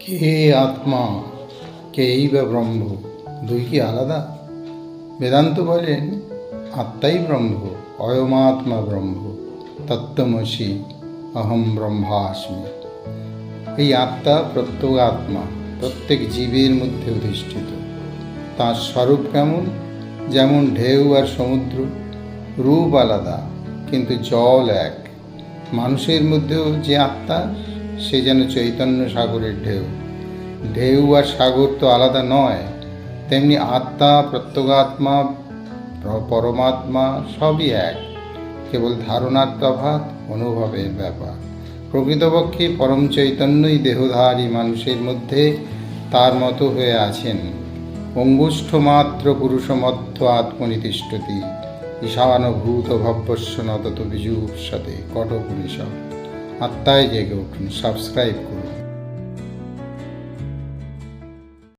কে আত্মা কেই বা ব্রহ্ম, দুই কি আলাদা? বেদান্ত বলেন, আত্মাই ব্রহ্ম, অয়মাত্মা ব্রহ্ম, তত্ত্বমসি, অহম ব্রহ্মাস্মি। এই আত্মা প্রত্যেক আত্মা, প্রত্যেক জীবের মধ্যে অধিষ্ঠিত। তার স্বরূপ কেমন? যেমন ঢেউ আর সমুদ্র, রূপ আলাদা, কিন্তু জল এক। মানুষের মধ্যেও যে আত্মা সে যেন চৈতন্য সাগরের ঢেউ। ঢেউ আর সাগর তো আলাদা নয়, তেমনি আত্মা, প্রত্যগাত্মা, পরমাত্মা সবই এক। কেবল ধারণার তফাৎ, অনুভবের ব্যাপার। প্রকৃতপক্ষে পরম চৈতন্যই দেহধারী মানুষের মধ্যে তার মতো হয়ে আছেন। অঙ্গুষ্ঠমাত্র পুরুষমধ্য আত্মনিতিষ্ঠতি, ঈশানভূত ভব্যস্য নতত বিজুর সাথে কঠোপনিষদ। আত্মায় জেগে উঠুন সাবস্ক্রাইব করুন।